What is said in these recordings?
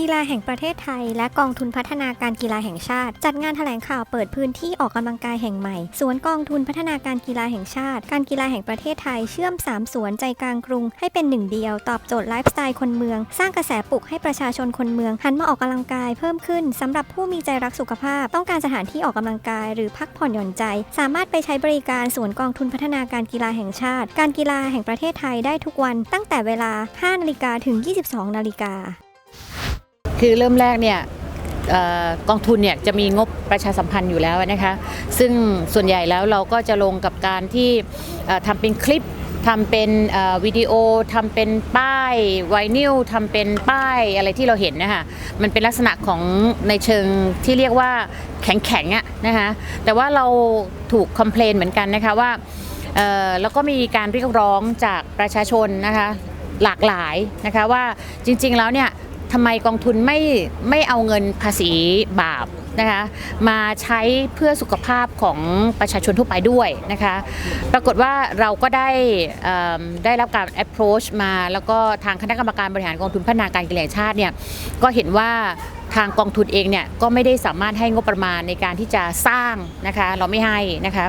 กีฬาแห่งประเทศไทย และกองทุนพัฒนาการกีฬาแห่งชาติ จัดงานแถลงข่าวเปิดพื้นที่ออกกำลังกายแห่งใหม่สวนกองทุนพัฒนาการกีฬาแห่งชาติ การกีฬาแห่งประเทศไทยเชื่อม 3 สวนใจกลางกรุง ให้เป็นหนึ่งเดียวตอบโจทย์ไลฟ์สไตล์คนเมือง สร้างกระแสปลุกให้ประชาชนคนเมือง หันมาออกกำลังกายเพิ่มขึ้นสำหรับผู้มีใจรักสุขภาพ ต้องการสถานที่ออกกำลังกาย หรือพักผ่อนหย่อนใจ สามารถไปใช้บริการสวนกองทุนพัฒนาการกีฬาแห่งชาติ การกีฬาแห่งประเทศไทยได้ทุกวัน ตั้งแต่เวลา5นาฬิกาถึง 22นาฬิกา คือเริ่มแรกเนี่ยออกองทุนเนี่ยจะมีงบประชาสัมพันธ์อยู่แล้วนะคะซึ่งส่วนใหญ่แล้วเราก็จะลงกับการที่ทำเป็นคลิปทำเป็นวิดีโอทำเป็นป้ายไวนิลทำเป็นป้ายอะไรที่เราเห็นนะคะมันเป็นลักษณะของในเชิงที่เรียกว่าแข็งๆอะนะคะแต่ว่าเราถูกคอมเพลนเหมือนกันนะคะว่าแล้วก็มีการเรียกร้องจากประชาชนนะคะหลากหลายนะคะว่าจริงๆแล้วเนี่ย ทำไมกองทุนไม่ไม่เอาเงินภาษีบาปนะคะมาใช้เพื่อสุขภาพของประชาชนทั่วไปด้วยนะคะปรากฏว่าเราก็ได้ได้รับการ approach มา แล้วก็ทางคณะกรรมการบริหารกองทุนพัฒนาการกีฬาชาติเนี่ยก็เห็นว่า ทางกองทุนเองเนี่ยก็ไม่ได้สามารถให้งบประมาณในการที่จะสร้างนะคะเราไม่ให้นะคะ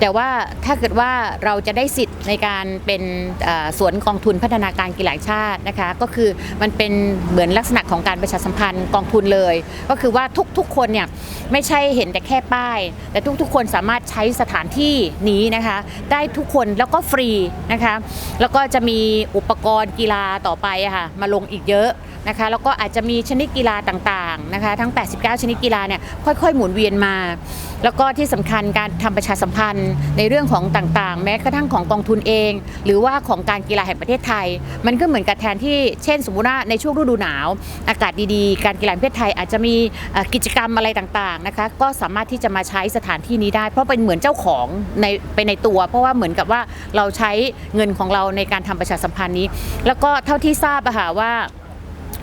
แต่ว่าถ้าเกิดว่าเราจะได้สิทธิ์ในการเป็นสวนกองทุนพัฒนาการกีฬาชาตินะคะก็คือมันเป็นเหมือนลักษณะของการประชาสัมพันธ์กองทุนเลย ก็คือว่าทุกๆคนเนี่ยไม่ใช่เห็นแต่แค่ป้าย แต่ทุกๆคนสามารถใช้สถานที่นี้นะคะได้ทุกคนแล้วก็ฟรีนะคะแล้วก็จะมีอุปกรณ์กีฬาต่อไปอะค่ะมาลงอีกเยอะ นะคะแล้วก็อาจจะมีชนิดกีฬาต่างๆนะคะทั้ง 89 ชนิดกีฬาเนี่ยค่อยๆ หมุนเวียนมา แล้วก็ที่สำคัญการทำประชาสัมพันธ์ในเรื่องของต่างๆ แม้กระทั่งของกองทุนเอง หรือว่าของการกีฬาแห่งประเทศไทย มันก็เหมือนกับแทนที่เช่น สมมุติว่าในช่วงฤดูหนาว อากาศดีๆ การกีฬาแห่งประเทศไทยอาจจะมีกิจกรรมอะไรต่างๆนะคะก็สามารถที่จะมาใช้สถานที่นี้ได้ เพราะเป็นเหมือนเจ้าของในไปในตัว เพราะว่าเหมือนกับว่าเราใช้เงินของเราในการทำประชาสัมพันธ์นี้ แล้วก็เท่าที่ทราบอะค่ะว่า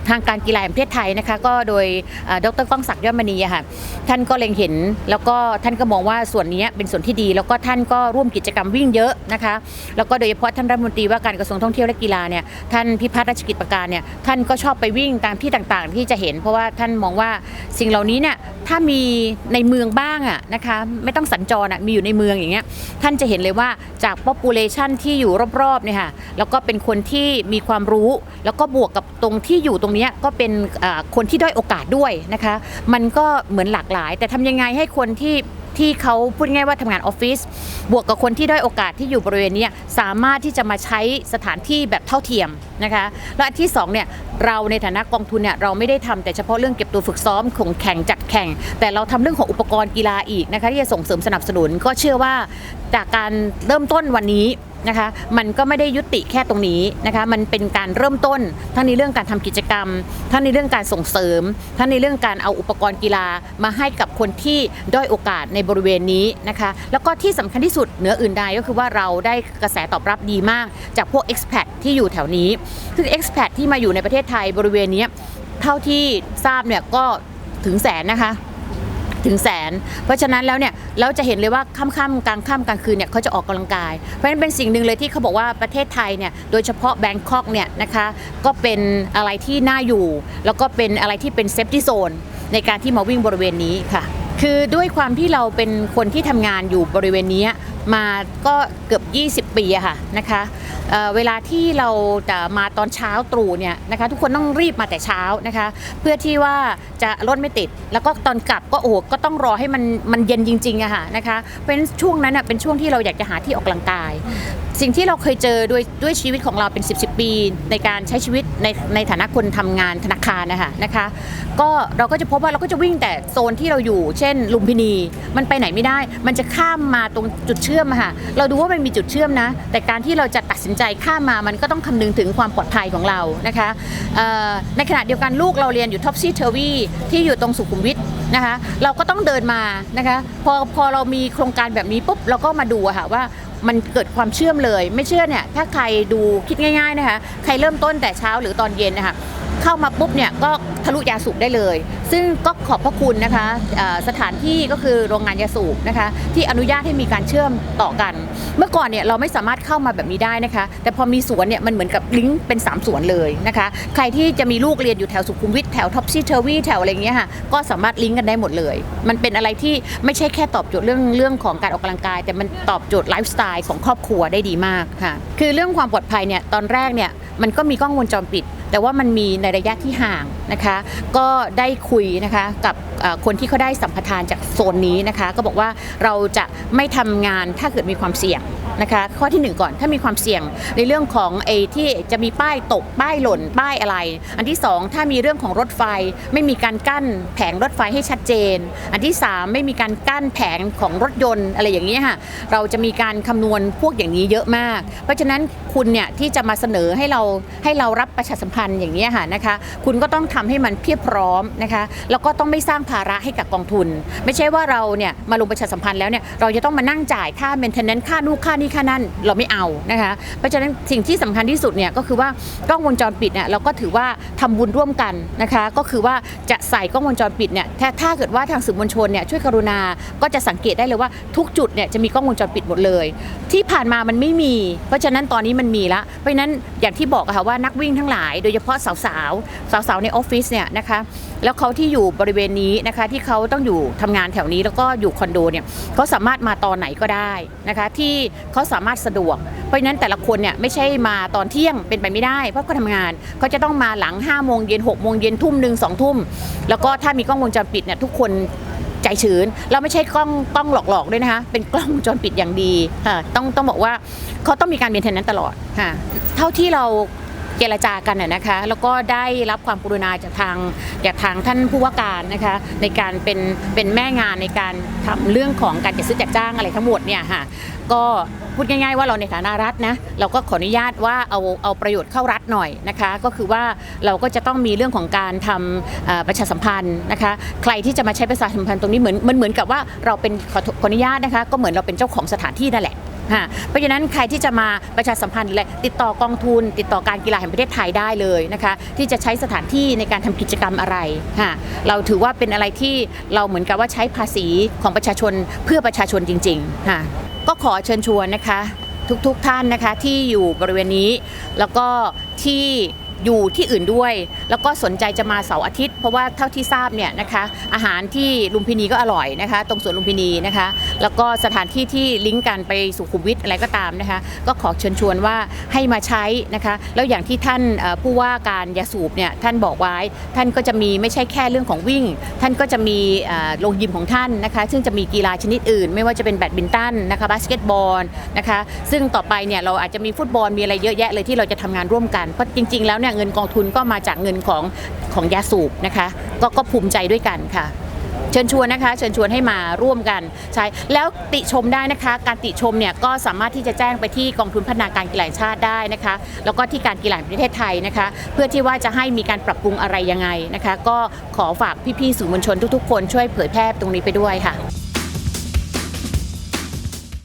ทางการกีฬาแห่งประเทศไทยนะคะก็โดยเอ่อดรก้องศักดิ์ยอดมณีค่ะท่านก็เล็งเห็น แล้วก็ท่านก็มองว่าส่วนนี้เป็นส่วนที่ดี แล้วก็ท่านก็ร่วมกิจกรรมวิ่งเยอะนะคะแล้วก็โดยเฉพาะท่านรัฐมนตรีว่าการกระทรวงท่องเที่ยวและกีฬาเนี่ยท่านพิพัฒน์ราชกิจประการเนี่ยท่านก็ชอบไปวิ่งตามที่ต่างๆ ที่จะเห็น เพราะว่าท่านมองว่าสิ่งเหล่านี้เนี่ยถ้ามีในเมืองบ้างอะนะคะไม่ต้องสัญจรอะมีอยู่ในเมืองอย่างเงี้ยท่านจะเห็นเลยว่าจาก population ที่อยู่รอบๆเนี่ยค่ะแล้วก็เป็นคนที่มีความรู้ แล้วก็บวกกับตรงที่อยู่ตรงเนี้ก็เป็นคนที่ด้อยโอกาสด้วยนะคะ มันก็เหมือนหลากหลาย แต่ทำยังไงให้คนที่ที่เขาพูดง่ายว่าทำงานออฟฟิศบวกกับคนที่ด้อยโอกาสที่อยู่บริเวณนี้สามารถที่จะมาใช้สถานที่แบบเท่าเทียมนะคะและที่สองเนี่ยเราในฐานะกองทุนเนี่ยเราไม่ได้ทำแต่เฉพาะเรื่องเก็บตัวฝึกซ้อมของแข่งจัดแข่ง แต่เราทำเรื่องของอุปกรณ์กีฬาอีกนะคะที่จะส่งเสริมสนับสนุนก็เชื่อว่าจากการเริ่มต้นวันนี้ นะคะมันก็ไม่ได้ยุติแค่ตรงนี้นะคะมันเป็นการเริ่มต้นทั้งในเรื่องการทำกิจกรรมทั้งในเรื่องการส่งเสริมทั้งในเรื่องการเอาอุปกรณ์กีฬามาให้กับคนที่ด้อยโอกาสในบริเวณนี้นะคะแล้วก็ที่สำคัญที่สุดเหนืออื่นใดก็คือว่าเราได้กระแสตอบรับดีมาก จากพวก expat ที่อยู่แถวนี้คือ expat ที่มาอยู่ในประเทศไทยบริเวณนี้เท่าที่ทราบเนี่ยก็ถึงแสนนะคะ ถึงแสน เพราะฉะนั้นแล้วเนี่ยเราจะเห็นเลยว่าค่ำๆกลางค่ำกลางคืนเนี่ยเขาจะออกกำลังกาย เพราะฉะนั้นเป็นสิ่งหนึ่งเลยที่เขาบอกว่าประเทศไทยเนี่ยโดยเฉพาะแบงคอกเนี่ยนะคะก็เป็นอะไรที่น่าอยู่ แล้วก็เป็นอะไรที่เป็นเซฟตี้โซนในการที่มาวิ่งบริเวณนี้ค่ะคือด้วยความที่เราเป็นคนที่ทำงานอยู่บริเวณนี้ มาก็เกือบ 20 ปีอะค่ะนะคะเเวลาที่เราจะมาตอนเช้าตรู่เนี่ยนะคะทุกคนต้องรีบมาแต่เช้านะคะ เพื่อที่ว่าจะรถไม่ติด แล้วก็ตอนกลับก็โอ้ก็ต้องรอให้มันมันเย็นจริงๆอะค่ะนะคะเพราะฉะนั้นช่วงนั้นเป็นช่วงที่เราอยากจะหาที่ออกกำลังกาย สิ่งที่เราเคยเจอด้วยด้วยชีวิตของเราเป็น 10บสปี ในการใช้ชีวิตในในฐานะคนทำงานธนาคารนะคะนะคะก็เราก็จะพบว่าเราก็จะวิ่งแต่โซนที่เราอยู่ เช่น ลุมพินีมันไปไหนไม่ได้ มันจะข้ามมาตรงจุดเชื่อมอะค่ะเราดูว่ามันมีจุดเชื่อมนะ แต่การที่เราจะตัดสินใจข้ามมามันก็ต้องคำนึงถึงความปลอดภัยของเรานะคะในขณะเดียวกันลูกเราเรียนอยู่ท็อปซี่เทอร์วีที่อยู่ตรงสุขุมวิทนะคะเราก็ต้องเดินมานะคะพอพอเรามีโครงการแบบนี้ปุ๊บเราก็มาดูอะค่ะว่ามันเกิดความเชื่อมเลย ไม่เชื่อเนี่ยถ้าใครดูคิดง่าย ๆนะคะ ใครเริ่มต้นแต่เช้าหรือตอนเย็นนะคะ เข้ามาปุ๊บเนี่ยก็ทะลุยาสูบได้เลย ซึ่งก็ขอบพระคุณนะคะสถานที่ก็คือโรงงานยาสูบนะคะที่อนุญาตให้มีการเชื่อมต่อกัน เมื่อก่อนเนี่ยเราไม่สามารถเข้ามาแบบนี้ได้นะคะ แต่พอมีสวนเนี่ยมันเหมือนกับลิงก์เป็น 3 สวนเลยนะคะใครที่จะมีลูกเรียนอยู่แถวสุขุมวิทแถวท็อปซี่เทอร์วีแถวอะไรอย่างเงี้ยค่ะก็สามารถลิงก์กันได้หมดเลย มันเป็นอะไรที่ไม่ใช่แค่ตอบโจทย์เรื่องเรื่องของการออกกำลังกาย แต่มันตอบโจทย์ไลฟ์สไตล์ของครอบครัวได้ดีมากค่ะคือเรื่องความปลอดภัยเนี่ยตอนแรกเนี่ยมันก็มีกล้องวงจรปิด แต่ว่ามันมีในระยะที่ห่างนะคะ ก็ได้คุยนะคะกับคนที่เขาได้สัมปทานจากโซนนี้นะคะ ก็บอกว่าเราจะไม่ทำงานถ้าเกิดมีความเสี่ยง นะคะ ข้อทีหนึ่งก่อนถ้ามีความเสี่ยงในเรื่องของไอ้ที่จะมีป้ายตกป้ายหล่นป้ายอะไร อันที่สองถ้ามีเรื่องของรถไฟไม่มีการกั้นแผงรถไฟให้ชัดเจน อันที่สามไม่มีการกั้นแผงของรถยนต์อะไรอย่างนี้ค่ะเราจะมีการคำนวณพวกอย่างนี้เยอะมาก เพราะฉะนั้นคุณเนี่ยที่จะมาเสนอให้เราให้เรารับประชาสัมพันธ์อย่างนี้ค่ะนะคะ คุณก็ต้องทำให้มันเพียบพร้อมนะคะแล้วก็ต้องไม่สร้างภาระให้กับกองทุน ไม่ใช่ว่าเราเนี่ยมาลงประชาสัมพันธ์แล้วเนี่ยเราจะต้องมานั่งจ่ายค่า maintenance ค่านู่นค่านี่ค่านั่นเราไม่เอานะคะ เพราะฉะนั้นสิ่งที่สำคัญที่สุดเนี่ยก็คือว่ากล้องวงจรปิดเนี่ยเราก็ถือว่าทำบุญร่วมกันนะคะ ก็คือว่าจะใส่กล้องวงจรปิดเนี่ยถ้าถ้าเกิดว่าทางสื่อมวลชนเนี่ยช่วยกรุณาก็จะสังเกตได้เลยว่าทุกจุดเนี่ยจะมีกล้องวงจรปิดหมดเลย ที่ผ่านมามันไม่มี เพราะฉะนั้นตอนนี้มันมีละเพราะฉะนั้นอย่างที่บอกค่ะว่านักวิ่งทั้งหลาย โดยเฉพาะสาวๆสาวๆในออฟฟิศเนี่ยนะคะแล้วเขาที่อยู่บริเวณนี้นะคะที่เขาต้องอยู่ทำงานแถวนี้แล้วก็อยู่คอนโดเนี่ยเขาสามารถมาตอนไหนก็ได้นะคะที่เขาสามารถสะดวก เพราะฉะนั้นแต่ละคนเนี่ยไม่ใช่มาตอนเที่ยงเป็นไปไม่ได้ เพราะเขาทำงานเขาจะต้องมาหลัง5้าโมงเย็นหกโมงเย็นทุ่มหนึ่งสองทุ่ม แล้วก็ถ้ามีกล้องวงจรปิดเนี่ยทุกคนใจชื้นเราไม่ใช่กล้องกล้องหลอกๆด้วยนะคะ เป็นกล้องวงจรปิดอย่างดีค่ะต้องต้องบอกว่าเขาต้องมีการเมนเทนนั้นตลอดค่ะเท่าที่เราเจรจากันน่ะนะคะ แล้วก็ได้รับความกรุณาจากทางจากทางท่านผู้ว่าการนะคะ ในการเป็นเป็นแม่งานในการทำเรื่องของการจัดซื้อจัดจ้างอะไรทั้งหมดเนี่ยค่ะก็ พูดง่ายๆว่าเราในฐานะรัฐนะเราก็ขออนุญาตว่าเอาเอาประโยชน์เข้ารัฐหน่อยนะคะ ก็คือว่าเราก็จะต้องมีเรื่องของการทำประชาสัมพันธ์นะคะ ใครที่จะมาใช้ประชาสัมพันธ์ตรงนี้เหมือนมันเหมือนกับว่าเราเป็นขอขอนุญาตนะคะ ก็เหมือนเราเป็นเจ้าของสถานที่นั่นแหละค่ะเพราะฉะนั้นใครที่จะมาประชาสัมพันธ์อะไรติดต่อกองทุน ติดต่อการกีฬาแห่งประเทศไทยได้เลยนะคะ ที่จะใช้สถานที่ในการทำกิจกรรมอะไรค่ะเราถือว่าเป็นอะไรที่เราเหมือนกับว่าใช้ภาษีของประชาชนเพื่อประชาชนจริงๆค่ะ ก็ขอเชิญชวนนะคะทุกๆทท่านนะคะที่อยู่บริเวณนี้ แล้วก็ที่ อยู่ที่อื่นด้วย แล้วก็สนใจจะมาเสาร์อาทิตย์ เพราะว่าเท่าที่ทราบเนี่ยนะคะอาหารที่ลุมพินีก็อร่อยนะคะ ตรงสวนลุมพินีนะคะ แล้วก็สถานที่ที่ลิงก์กันไปสุขุมวิทอะไรก็ตามนะคะ ก็ขอเชิญชวนว่าให้มาใช้นะคะ แล้วอย่างที่ท่านผู้ว่าการยาสูบเนี่ยท่านบอกไว้ ท่านก็จะมีไม่ใช่แค่เรื่องของวิ่ง ท่านก็จะมีโรงยิมของท่านนะคะ ซึ่งจะมีกีฬาชนิดอื่น ไม่ว่าจะเป็นแบดมินตันนะคะบาสเกตบอลนะคะ ซึ่งต่อไปเนี่ยเราอาจจะมีฟุตบอลมีอะไรเยอะแยะเลยที่เราจะทำงานร่วมกันเพราะจริง ๆ แล้วเนี่ยเงินกองทุนก็มาจากเงินของของยาสูบนะคะก็ก็ภูมิใจด้วยกันค่ะเชิญชวนนะคะเชิญชวนให้มาร่วมกันใช่แล้วติชมได้นะคะ การติชมเนี่ยก็สามารถที่จะแจ้งไปที่กองทุนพัฒนาการกีฬาชาติได้นะคะ แล้วก็ที่การกีฬาประเทศไทยนะคะ เพื่อที่ว่าจะให้มีการปรับปรุงอะไรยังไงนะคะ ก็ขอฝากพี่ๆสื่อมวลชนทุกๆ คนช่วยเผยแพร่ตรงนี้ไปด้วยค่ะ